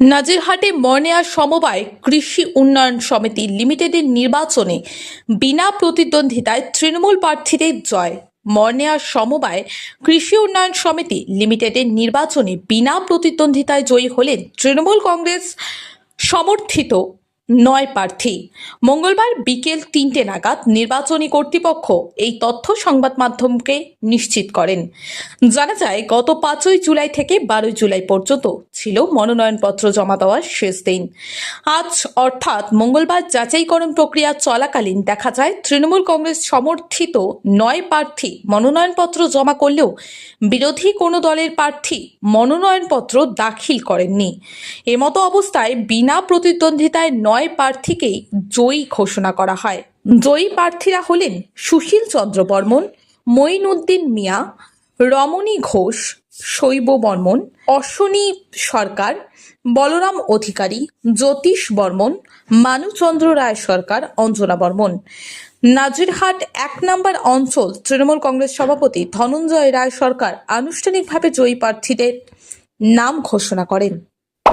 নাজিরহাটে মর্নেয়া সমবায় কৃষি উন্নয়ন সমিতি লিমিটেডের নির্বাচনে বিনা প্রতিদ্বন্দ্বিতায় তৃণমূল প্রার্থীদের জয়। মর্নেয়া সমবায় কৃষি উন্নয়ন সমিতি লিমিটেডের নির্বাচনে বিনা প্রতিদ্বন্দ্বিতায় জয়ী হলেন তৃণমূল কংগ্রেস সমর্থিত নয় প্রার্থী। মঙ্গলবার বিকেল তিনটে নাগাদ নির্বাচনী কর্তৃপক্ষ এই তথ্য সংবাদ মাধ্যমকে নিশ্চিত করেন। জানা যায়, গত পাঁচই জুলাই থেকে বারোই জুলাই পর্যন্ত ছিল মনোনয়নপত্র জমা দেওয়ার শেষ দিন। আজ, অর্থাৎ মঙ্গলবার যাচাইকরণ প্রক্রিয়া চলাকালীন দেখা যায়, তৃণমূল কংগ্রেস সমর্থিত নয় প্রার্থী মনোনয়নপত্র জমা করলেও বিরোধী কোনো দলের প্রার্থী মনোনয়নপত্র দাখিল করেননি। এমতো অবস্থায় বিনা প্রতিদ্বন্দ্বিতায় নয় প্রার্থীকেই জয়ী ঘোষণা করা হয়। জয়ী প্রার্থীরা হলেন সুশীল চন্দ্র বর্মন, মঈনুদ্দিন মিয়া, রমণী ঘোষ, শৈব বর্মন, অশ্বনী সরকার, বলরাম অধিকারী, জ্যোতিষ বর্মন, মানুচন্দ্র রায় সরকার, অঞ্জনা বর্মন। নাজিরহাট এক নম্বর অঞ্চল তৃণমূল কংগ্রেস সভাপতি ধনঞ্জয় রায় সরকার আনুষ্ঠানিকভাবে জয়ী প্রার্থীদের নাম ঘোষণা করেন।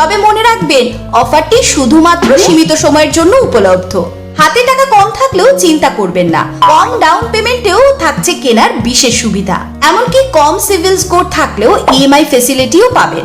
তবে মনে রাখবেন অফারটি শুধুমাত্র সীমিত সময়ের জন্য উপলব্ধ। হাতে টাকা কম থাকলেও চিন্তা করবেন না। কম ডাউন পেমেন্টেও থাকছে কেনার বিশেষ সুবিধা। এমনকি কম সিভিল স্কোর থাকলেও ইএমআই ফেসিলিটিও পাবেন।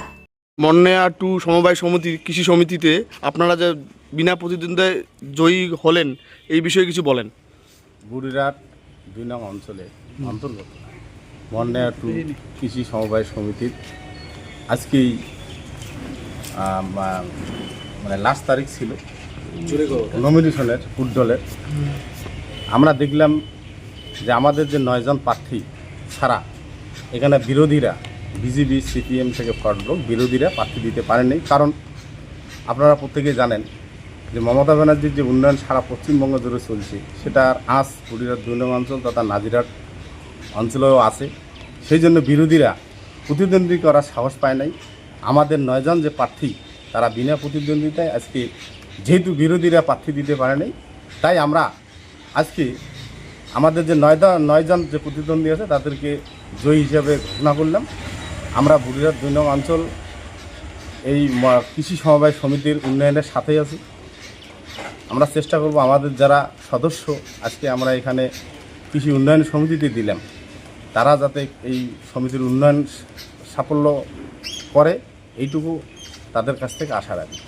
মন্নেয়া টু সমবায় সমিতি, কৃষি সমিতিতে আপনারা যে বিনা প্রতিদ্বন্দ্বিতায় জয়ী হলেন, এই বিষয়ে কিছু বলেন। বুড়িরাট দুই নং অঞ্চলে অন্তর্গত। মন্ডা টু কৃষি সমবায় সমিতির আজকেই মানে লাস্ট তারিখ ছিল। নমিনেশনের ফুটবলের আমরা দেখলাম যে আমাদের যে নয়জন প্রার্থী ছাড়া এখানে বিরোধীরা বিজেপি সিপিএম থেকে ফটলোক বিরোধীরা প্রার্থী দিতে পারেনি কারণ আপনারা প্রত্যেকেই জানেন যে মমতা ব্যানার্জির যে উন্নয়ন সারা পশ্চিমবঙ্গ জুড়ে চলছে সেটার আঁচ কুড়িরাট দুই অঞ্চল তথা নাজিরাট অঞ্চলেও আছে। সেই জন্য বিরোধীরা প্রতিদ্বন্দ্বী করার সাহস পায় নাই। আমাদের নয়জন যে প্রার্থী, তারা বিনা প্রতিদ্বন্দ্বিতায় আজকে যেহেতু বিরোধীরা প্রার্থী দিতে পারে নাই, তাই আমরা আজকে আমাদের যে নয়জন নয়জন যে প্রতিদ্বন্দ্বী আছে, তাদেরকে জয়ী হিসাবে ঘোষণা করলাম। আমরা বুড়িরাট দুই নং অঞ্চল, এই কৃষি সমবায় সমিতির উন্নয়নের সাথেই আছি। আমরা চেষ্টা করব আমাদের যারা সদস্য, আজকে আমরা এখানে কৃষি উন্নয়ন সমিতিতে দিলাম, তারা যাতে এই সমিতির উন্নয়ন সাফল্য করে, এইটুকু তাদের কাছ থেকে আশা রাখি।